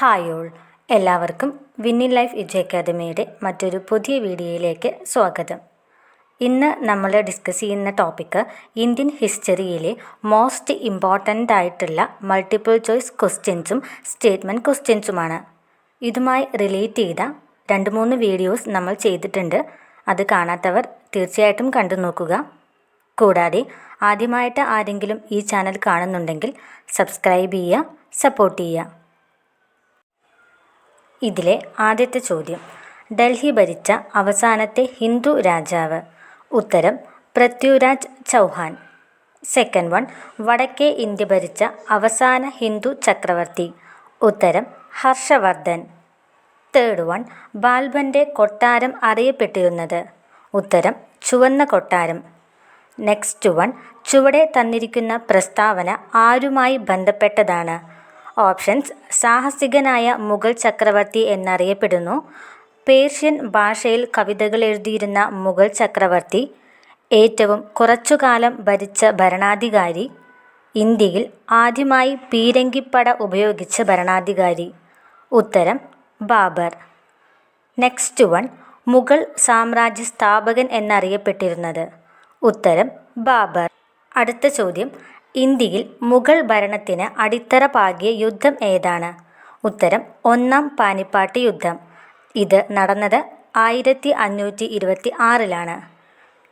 Hi all എല്ലാവർക്കും വിന്നിൻ life എജു അക്കാദമിയുടെ മറ്റൊരു പുതിയ വീഡിയോയിലേക്ക് സ്വാഗതം. ഇന്ന് നമ്മൾ ഡിസ്കസ് ചെയ്യുന്ന ടോപ്പിക്ക് ഇന്ത്യൻ ഹിസ്റ്ററിയിലെ മോസ്റ്റ് ഇമ്പോർട്ടന്റ് ആയിട്ടുള്ള മൾട്ടിപ്പിൾ ചോയ്സ് ക്വസ്റ്റ്യൻസും സ്റ്റേറ്റ്മെന്റ് ക്വസ്റ്റ്യൻസുമാണ് ഇതുമായി റിലേറ്റ് ചെയ്ത രണ്ട് മൂന്ന് വീഡിയോസ് നമ്മൾ ചെയ്തിട്ടുണ്ട്. അത് കാണാത്തവർ തീർച്ചയായിട്ടും കണ്ടു നോക്കുക. കൂടാതെ ആദ്യമായിട്ട് ആരെങ്കിലും ഈ ചാനൽ കാണുന്നുണ്ടെങ്കിൽ സബ്സ്ക്രൈബ് ചെയ്യുക സപ്പോർട്ട് ചെയ്യുക. ഇതിലെ ആദ്യത്തെ ചോദ്യം. ഡൽഹി ഭരിച്ച അവസാനത്തെ ഹിന്ദു രാജാവ്. ഉത്തരം പൃഥ്വിരാജ് ചൗഹാൻ. സെക്കൻഡ് വൺ വടക്കേ ഇന്ത്യ ഭരിച്ച അവസാന ഹിന്ദു ചക്രവർത്തി. ഉത്തരം ഹർഷവർദ്ധൻ. തേർഡ് വൺ ബാൽബന്റെ കൊട്ടാരം അറിയപ്പെട്ടിരുന്നത്. ഉത്തരം ചുവന്ന കൊട്ടാരം. നെക്സ്റ്റ് വൺ ചുവടെ തന്നിരിക്കുന്ന പ്രസ്താവന ആരുമായി ബന്ധപ്പെട്ടതാണ്. ഓപ്ഷൻസ് സാഹസികനായ മുഗൾ ചക്രവർത്തി എന്നറിയപ്പെടുന്നു. പേർഷ്യൻ ഭാഷയിൽ കവിതകൾ എഴുതിയിരുന്ന മുഗൾ ചക്രവർത്തി ഏറ്റവും കുറച്ചുകാലം ഭരിച്ച ഭരണാധികാരി ഇന്ത്യയിൽ ആദ്യമായി പീരങ്കിപ്പട ഉപയോഗിച്ച ഭരണാധികാരി. ഉത്തരം ബാബർ. നെക്സ്റ്റ് വൺ മുഗൾ സാമ്രാജ്യ സ്ഥാപകൻ എന്നറിയപ്പെട്ടിരുന്നത്. ഉത്തരം ബാബർ. അടുത്ത ചോദ്യം ഇന്ത്യയിൽ മുഗൾ ഭരണത്തിന് അടിത്തറ പാകിയ യുദ്ധം ഏതാണ്? ഉത്തരം ഒന്നാം പാനിപ്പാട്ട് യുദ്ധം. ഇത് നടന്നത് ആയിരത്തി അഞ്ഞൂറ്റി ഇരുപത്തി ആറിലാണ്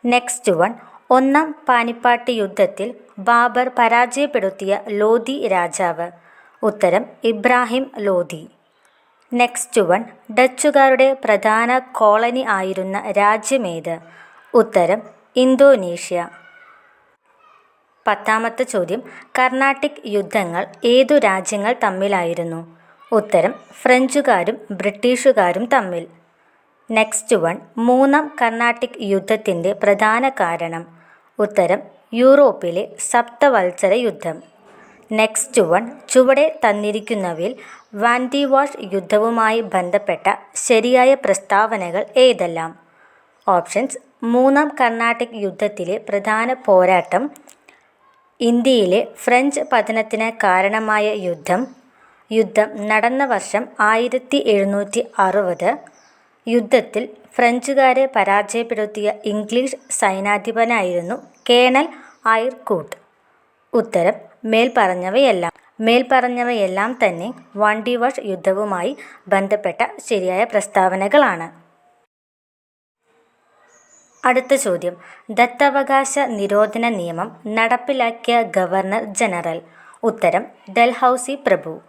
നെക്സ്റ്റ് വൺ ഒന്നാം പാനിപ്പാട്ട് യുദ്ധത്തിൽ ബാബർ പരാജയപ്പെടുത്തിയ ലോധി രാജാവ്. ഉത്തരം ഇബ്രാഹിം ലോധി നെക്സ്റ്റ് വൺ ഡച്ചുകാരുടെ പ്രധാന കോളനി ആയിരുന്ന രാജ്യമേത് ഉത്തരം ഇന്തോനേഷ്യ. പത്താമത്തെ ചോദ്യം കർണാട്ടിക് യുദ്ധങ്ങൾ ഏതു രാജ്യങ്ങൾ തമ്മിലായിരുന്നു? ഉത്തരം ഫ്രഞ്ചുകാരും ബ്രിട്ടീഷുകാരും തമ്മിൽ. നെക്സ്റ്റ് വൺ മൂന്നാം കർണാട്ടിക് യുദ്ധത്തിന്റെ പ്രധാന കാരണം. ഉത്തരം യൂറോപ്പിലെ സപ്തവത്സര യുദ്ധം. നെക്സ്റ്റ് വൺ ചുവടെ തന്നിരിക്കുന്നവയിൽ വാൻഡിവാഷ് യുദ്ധവുമായി ബന്ധപ്പെട്ട ശരിയായ പ്രസ്താവനകൾ ഏതെല്ലാം? ഓപ്ഷൻസ് മൂന്നാം കർണാട്ടിക് യുദ്ധത്തിലെ പ്രധാന പോരാട്ടം ഇന്ത്യയിലെ ഫ്രഞ്ച് പതനത്തിന് കാരണമായ യുദ്ധം യുദ്ധം നടന്ന വർഷം ആയിരത്തി എഴുന്നൂറ്റി അറുപത് യുദ്ധത്തിൽ ഫ്രഞ്ചുകാരെ പരാജയപ്പെടുത്തിയ ഇംഗ്ലീഷ് സൈനാധിപനായിരുന്നു കേണൽ ഐർകൂട്ട്. ഉത്തരം മേൽപ്പറഞ്ഞവയെല്ലാം മേൽപ്പറഞ്ഞവയെല്ലാം തന്നെ വാണ്ടിവാഷ് യുദ്ധവുമായി ബന്ധപ്പെട്ട ശരിയായ പ്രസ്താവനകളാണ്. അടുത്ത ചോദ്യം. ദത്തവകാശ നിരോധന നിയമം നടപ്പിലാക്കിയ ഗവർണർ ജനറൽ. ഉത്തരം ഡൽഹൌസി പ്രഭു.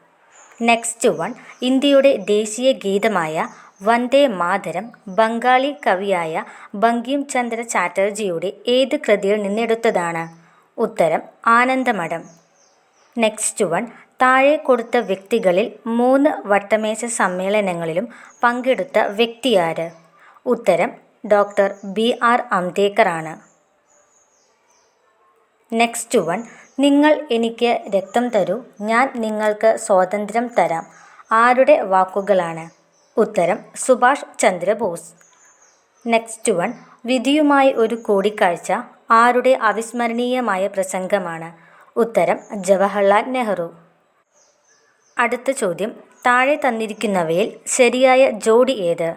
നെക്സ്റ്റ് വൺ ഇന്ത്യയുടെ ദേശീയ ഗീതമായ വന്ദേ മാതരം ബംഗാളി കവിയായ ബങ്കിം ചന്ദ്ര ചാറ്റർജിയുടെ ഏത് കൃതിയിൽ നിന്നെടുത്തതാണ്? ഉത്തരം ആനന്ദമഠം. നെക്സ്റ്റ് വൺ താഴെ കൊടുത്ത വ്യക്തികളിൽ മൂന്ന് വട്ടമേശ സമ്മേളനങ്ങളിലും പങ്കെടുത്ത വ്യക്തിയാര് ഉത്തരം doctor B R Ambedkar next one നിങ്ങൾ എനിക്ക് രക്തം തരൂ ഞാൻ നിങ്ങൾക്ക് സ്വാതന്ത്ര്യം തരാം. ആരുടെ വാക്കുകളാണ്? ഉത്തരം സുഭാഷ് ചന്ദ്രബോസ്. നെക്സ്റ്റ് വൺ വിധിയുമായി ഒരു കൂടിക്കാഴ്ച ആരുടെ അവിസ്മരണീയമായ പ്രസംഗമാണ്? ഉത്തരം ജവഹർലാൽ നെഹ്റു. അടുത്ത ചോദ്യം താഴെ തന്നിരിക്കുന്നവയിൽ ശരിയായ ജോഡി ഏത്?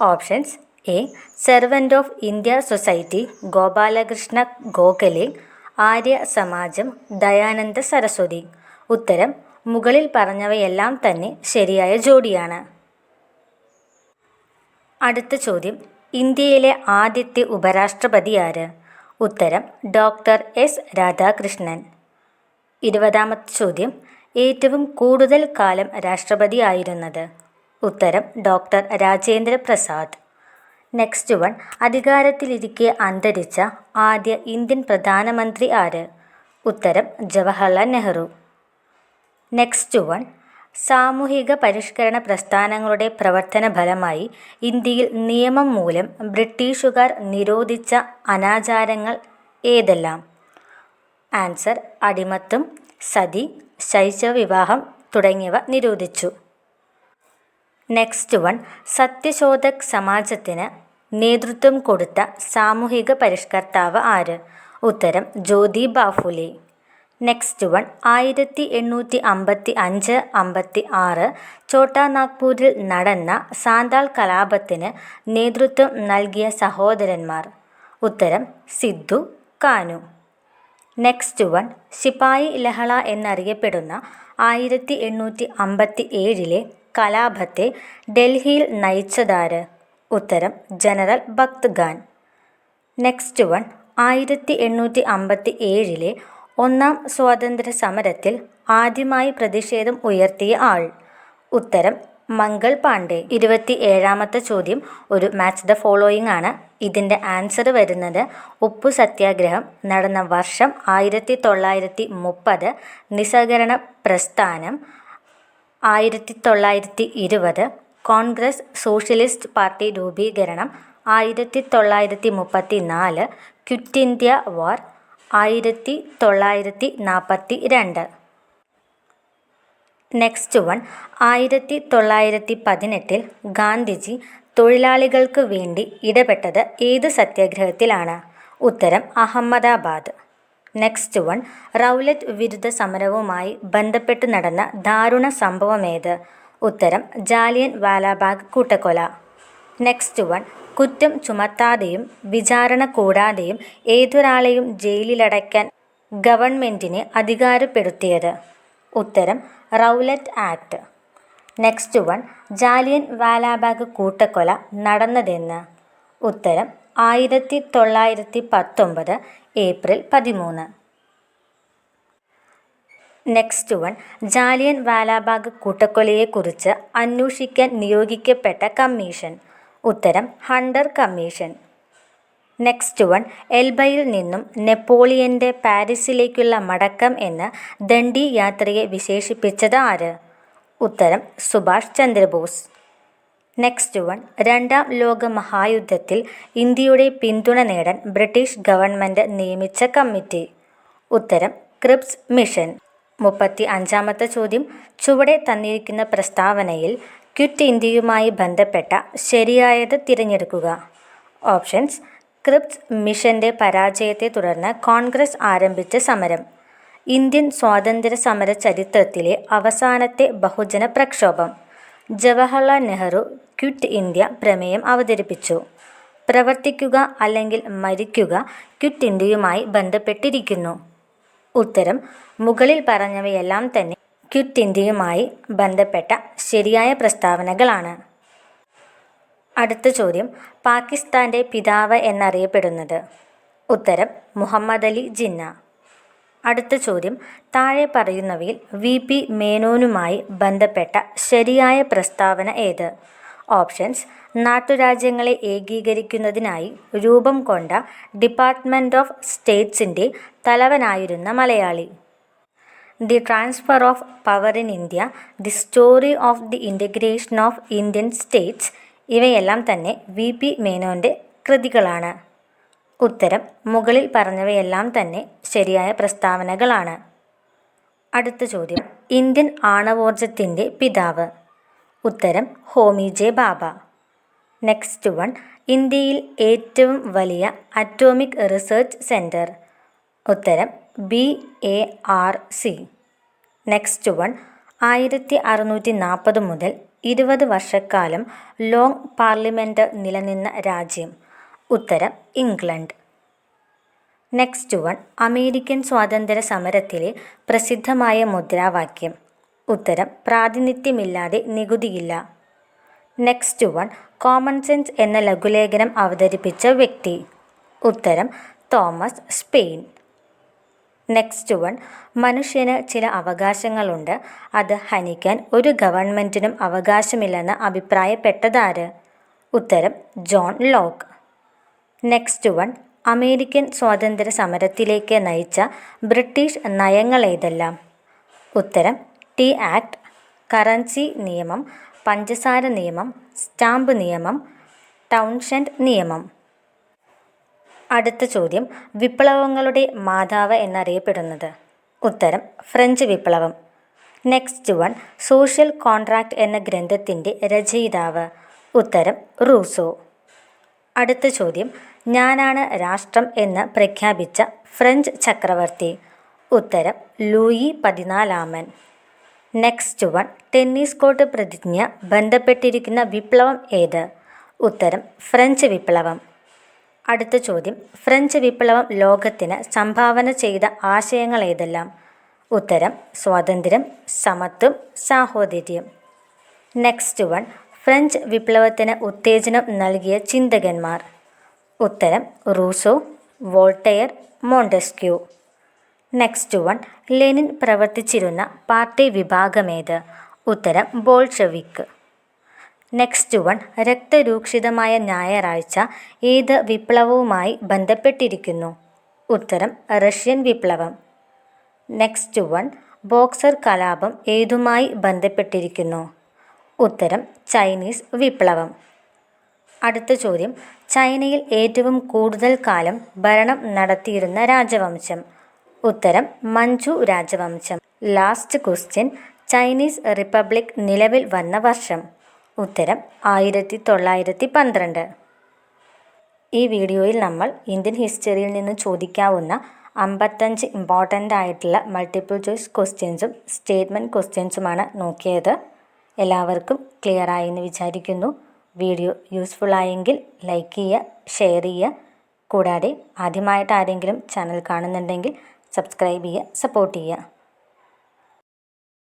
Options A. Servant of India society Gopalakrishna Gokhale Arya Samaj Dayananda Saraswati. ഉത്തരം മുകളിൽ പറഞ്ഞവയെല്ലാം തന്നെ ശരിയായ ജോഡിയാണ്. അടുത്ത ചോദ്യം ഇന്ത്യയിലെ ആദ്യത്തെ ഉപരാഷ്ട്രപതി ആര്? ഉത്തരം ഡോക്ടർ എസ്. രാധാകൃഷ്ണൻ. ഇരുപതാമത്തെ ചോദ്യം ഏറ്റവും കൂടുതൽ കാലം രാഷ്ട്രപതി ആയിരുന്നത്? ഉത്തരം doctor Rajendra Prasad. Next one അധികാരത്തിലിരിക്കെ അന്തരിച്ച ആദ്യ ഇന്ത്യൻ പ്രധാനമന്ത്രി ആര്? ഉത്തരം ജവഹർലാൽ നെഹ്റു. നെക്സ്റ്റ് വൺ സാമൂഹിക പരിഷ്കരണ പ്രസ്ഥാനങ്ങളുടെ പ്രവർത്തന ഫലമായി ഇന്ത്യയിൽ നിയമം മൂലം ബ്രിട്ടീഷുകാർ നിരോധിച്ച അനാചാരങ്ങൾ ഏതെല്ലാം? ആൻസർ അടിമത്തം സതി ശൈശവിവാഹം തുടങ്ങിയവ നിരോധിച്ചു. നെക്സ്റ്റ് വൺ സത്യശോധക് സമാജത്തിന് നേതൃത്വം കൊടുത്ത സാമൂഹിക പരിഷ്കർത്താവ് ആര്? ഉത്തരം ജ്യോതി ബാഫുലെ. നെക്സ്റ്റ് വൺ ആയിരത്തി എണ്ണൂറ്റി അമ്പത്തി അഞ്ച് അമ്പത്തി ആറ് ഛോട്ടാ നാഗ്പൂരിൽ നടന്ന സാന്താൾ കലാപത്തിന് നേതൃത്വം നൽകിയ സഹോദരന്മാർ. ഉത്തരം സിദ്ധു കാനു. നെക്സ്റ്റ് വൺ ശിപായി ലഹള എന്നറിയപ്പെടുന്ന ആയിരത്തി എണ്ണൂറ്റി അമ്പത്തി ഏഴിലെ കലാപത്തെ ഡൽഹിയിൽ നയിച്ചതാര്? ഉത്തരം general Bakht Khan next one ആയിരത്തി എണ്ണൂറ്റി അമ്പത്തി ഏഴിലെ ഒന്നാം സ്വാതന്ത്ര്യ സമരത്തിൽ ആദ്യമായി പ്രതിഷേധം ഉയർത്തിയ ആൾ. ഉത്തരം മംഗൾ പാണ്ഡെ. ഇരുപത്തി ഏഴാമത്തെ ചോദ്യം ഒരു മാച്ച് ദ ഫോളോയിങ് ആണ്. ഇതിന്റെ ആൻസർ വരുന്നത് ഉപ്പു സത്യാഗ്രഹം നടന്ന വർഷം ആയിരത്തി തൊള്ളായിരത്തി മുപ്പത് നിസ്സഹകരണ പ്രസ്ഥാനം ആയിരത്തി തൊള്ളായിരത്തി ഇരുപത് കോൺഗ്രസ് സോഷ്യലിസ്റ്റ് പാർട്ടി രൂപീകരണം ആയിരത്തി തൊള്ളായിരത്തി മുപ്പത്തി നാല് ക്വിറ്റ് ഇന്ത്യ വാർ ആയിരത്തി തൊള്ളായിരത്തി നാൽപ്പത്തി രണ്ട് നെക്സ്റ്റ് വൺ ആയിരത്തി തൊള്ളായിരത്തി പതിനെട്ടിൽ ഗാന്ധിജി തൊഴിലാളികൾക്ക് വേണ്ടി ഇടപെട്ടത് ഏത് സത്യാഗ്രഹത്തിലാണ്? ഉത്തരം അഹമ്മദാബാദ്. നെക്സ്റ്റ് വൺ റൗലറ്റ് വിരുദ്ധ സമരവുമായി ബന്ധപ്പെട്ട് നടന്ന ദാരുണ സംഭവമേത് ഉത്തരം ജാലിയൻ വാലാബാഗ് കൂട്ടക്കൊല. നെക്സ്റ്റ് വൺ കുറ്റം ചുമത്താതെയും വിചാരണ കൂടാതെയും ഏതൊരാളെയും ജയിലിലടയ്ക്കാൻ ഗവൺമെന്റിനെ അധികാരപ്പെടുത്തിയത്. ഉത്തരം Rowlatt act. Next one Jallian Walabagh കൂട്ടക്കൊല നടന്നതെന്ന്. ഉത്തരം ആയിരത്തി തൊള്ളായിരത്തി പത്തൊമ്പത് ഏപ്രിൽ പതിമൂന്ന്. നെക്സ്റ്റ് വൺ ജാലിയൻ വാലാബാഗ് കൂട്ടക്കൊലയെക്കുറിച്ച് അന്വേഷിക്കാൻ നിയോഗിക്കപ്പെട്ട കമ്മീഷൻ. ഉത്തരം ഹണ്ടർ കമ്മീഷൻ. നെക്സ്റ്റ് വൺ എൽബയിൽ നിന്നും നെപ്പോളിയന്റെ പാരീസിലേക്കുള്ള മടക്കം എന്ന് ദണ്ഡി യാത്രയെ വിശേഷിപ്പിച്ചത് ആര്? ഉത്തരം സുഭാഷ് ചന്ദ്രബോസ്. നെക്സ്റ്റ് വൺ രണ്ടാം ലോക മഹായുദ്ധത്തിൽ ഇന്ത്യയുടെ പിന്തുണ നേടാൻ ബ്രിട്ടീഷ് ഗവൺമെന്റ് നിയമിച്ച കമ്മിറ്റി. ഉത്തരം ക്രിപ്സ് മിഷൻ. മുപ്പത്തി അഞ്ചാമത്തെ ചോദ്യം. ചുവടെ തന്നിരിക്കുന്ന പ്രസ്താവനയിൽ ക്വിറ്റ് ഇന്ത്യയുമായി ബന്ധപ്പെട്ട ശരിയായത് തിരഞ്ഞെടുക്കുക. ഓപ്ഷൻസ് ക്രിപ്സ് മിഷന്റെ പരാജയത്തെ തുടർന്ന് കോൺഗ്രസ് ആരംഭിച്ച സമരം. ഇന്ത്യൻ സ്വാതന്ത്ര്യ സമര ചരിത്രത്തിലെ അവസാനത്തെ ബഹുജന പ്രക്ഷോഭം. ജവഹർലാൽ നെഹ്റു ക്വിറ്റ് ഇന്ത്യ പ്രമേയം അവതരിപ്പിച്ചു. പ്രവർത്തിക്കുക അല്ലെങ്കിൽ മരിക്കുക ക്വിറ്റ് ഇന്ത്യയുമായി ബന്ധപ്പെട്ടിരിക്കുന്നു. ഉത്തരം മുകളിൽ പറഞ്ഞവയെല്ലാം തന്നെ ക്വിറ്റ് ഇന്ത്യയുമായി ബന്ധപ്പെട്ട ശരിയായ പ്രസ്താവനകളാണ്. അടുത്ത ചോദ്യം പാകിസ്ഥാന്റെ പിതാവ് എന്നറിയപ്പെടുന്നത്. ഉത്തരം മുഹമ്മദ് അലി ജിന്ന. അടുത്ത ചോദ്യം താഴെ പറയുന്നവയിൽ വി പി മേനോനുമായി ബന്ധപ്പെട്ട ശരിയായ പ്രസ്താവന ഏത്? ഓപ്ഷൻസ് നാട്ടുരാജ്യങ്ങളെ ഏകീകരിക്കുന്നതിനായി രൂപം കൊണ്ട ഡിപ്പാർട്ട്മെന്റ് ഓഫ് സ്റ്റേറ്റ്സിന്റെ തലവനായിരുന്ന Malayali. The transfer of power in India the story of the integration of Indian states ഇവയെല്ലാം തന്നെ വി പി മേനോന്റെ കൃതികളാണ്. ഉത്തരം മുകളിൽ പറഞ്ഞവയെല്ലാം തന്നെ ശരിയായ പ്രസ്താവനകളാണ്. അടുത്ത ചോദ്യം ഇന്ത്യൻ ആണവോർജത്തിന്റെ പിതാവ്. ഉത്തരം Homi J Bhabha. Next one ഇന്ത്യയിൽ ഏറ്റവും വലിയ അറ്റോമിക് റിസർച്ച് സെന്റർ ഉത്തരം B A R C next one ആയിരത്തി അറുന്നൂറ്റി നാൽപ്പത് മുതൽ ഇരുപത് വർഷക്കാലം ലോങ് പാർലമെന്റ് നിലനിന്ന രാജ്യം. ഉത്തരം ഇംഗ്ലണ്ട്. നെക്സ്റ്റ് വൺ അമേരിക്കൻ സ്വാതന്ത്ര്യ സമരത്തിലെ പ്രസിദ്ധമായ മുദ്രാവാക്യം. ഉത്തരം പ്രാതിനിധ്യമില്ലാതെ നികുതിയില്ല. നെക്സ്റ്റ് വൺ കോമൺ സെൻസ് എന്ന ലഘുലേഖനം അവതരിപ്പിച്ച വ്യക്തി. ഉത്തരം തോമസ് സ്പെയിൻ. നെക്സ്റ്റ് വൺ മനുഷ്യന് ചില അവകാശങ്ങളുണ്ട്. അത് ഹനിക്കാൻ ഒരു ഗവൺമെന്റിനും അവകാശമില്ലെന്ന് അഭിപ്രായപ്പെട്ടതാര്? ഉത്തരം John Locke. Next one American സ്വാതന്ത്ര്യ സമരത്തിലേക്ക് നയിച്ച ബ്രിട്ടീഷ് നയങ്ങളേതെല്ലാം? ഉത്തരം ടി ആക്ട് കറൻസി നിയമം പഞ്ചസാര നിയമം സ്റ്റാമ്പ് നിയമം ടൗൺഷെൻഡ് നിയമം. അടുത്ത ചോദ്യം വിപ്ലവങ്ങളുടെ മാതാവ് എന്നറിയപ്പെടുന്നത്. ഉത്തരം ഫ്രഞ്ച് വിപ്ലവം. നെക്സ്റ്റ് വൺ സോഷ്യൽ കോൺട്രാക്റ്റ് എന്ന ഗ്രന്ഥത്തിന്റെ രചയിതാവ്. ഉത്തരം റൂസോ. അടുത്ത ചോദ്യം ഞാനാണ് രാഷ്ട്രം എന്ന് പ്രഖ്യാപിച്ച ഫ്രഞ്ച് ചക്രവർത്തി. ഉത്തരം ലൂയി പതിനാലാമൻ. നെക്സ്റ്റ് വൺ ടെന്നീസ് കോർട്ട് പ്രതിജ്ഞ ബന്ധപ്പെട്ടിരിക്കുന്ന വിപ്ലവം ഏത്? ഉത്തരം ഫ്രഞ്ച് വിപ്ലവം. അടുത്ത ചോദ്യം ഫ്രഞ്ച് വിപ്ലവം ലോകത്തിന് സംഭാവന ചെയ്ത ആശയങ്ങൾ ഏതെല്ലാം? ഉത്തരം സ്വാതന്ത്ര്യം സമത്വം സാഹോദര്യം. നെക്സ്റ്റ് വൺ ഫ്രഞ്ച് വിപ്ലവത്തിന് ഉത്തേജനം നൽകിയ ചിന്തകന്മാർ. ഉത്തരം Rousseau Voltaire Montesquieu. Next one Lenin പ്രവർത്തിച്ചിരുന്ന പാർട്ടി വിഭാഗമേത്? ഉത്തരം ബോൾഷെവിക്ക് നെക്സ്റ്റ് വൺ രക്തരൂക്ഷിതമായ ഞായറാഴ്ച ഏത് വിപ്ലവവുമായി ബന്ധപ്പെട്ടിരിക്കുന്നു? ഉത്തരം റഷ്യൻ വിപ്ലവം. നെക്സ്റ്റ് വൺ ബോക്സർ കലാപം ഏതുമായി ബന്ധപ്പെട്ടിരിക്കുന്നു? ഉത്തരം ചൈനീസ് വിപ്ലവം. അടുത്ത ചോദ്യം ചൈനയിൽ ഏറ്റവും കൂടുതൽ കാലം ഭരണം നടത്തിയിരുന്ന രാജവംശം. ഉത്തരം മഞ്ജു രാജവംശം. ലാസ്റ്റ് ക്വസ്റ്റ്യൻ ചൈനീസ് റിപ്പബ്ലിക് നിലവിൽ വന്ന വർഷം. ഉത്തരം ആയിരത്തി തൊള്ളായിരത്തി പന്ത്രണ്ട് ഈ വീഡിയോയിൽ നമ്മൾ ഇന്ത്യൻ ഹിസ്റ്ററിയിൽ നിന്ന് ചോദിക്കാവുന്ന അമ്പത്തഞ്ച് ഇമ്പോർട്ടന്റ് ആയിട്ടുള്ള മൾട്ടിപ്പിൾ ചോയ്സ് ക്വസ്റ്റ്യൻസും സ്റ്റേറ്റ്മെന്റ് ക്വസ്റ്റ്യൻസുമാണ് നോക്കിയത്. എല്ലാവർക്കും ക്ലിയർ ആയി എന്ന് വിചാരിക്കുന്നു. വീഡിയോ യൂസ്ഫുൾ ആയെങ്കിൽ ലൈക്ക് ചെയ്യുക ഷെയർ ചെയ്യുക. കൂടാതെ ആദ്യമായിട്ട് ആരെങ്കിലും ചാനൽ കാണുന്നുണ്ടെങ്കിൽ സബ്സ്ക്രൈബ് ചെയ്യുക സപ്പോർട്ട് ചെയ്യുക.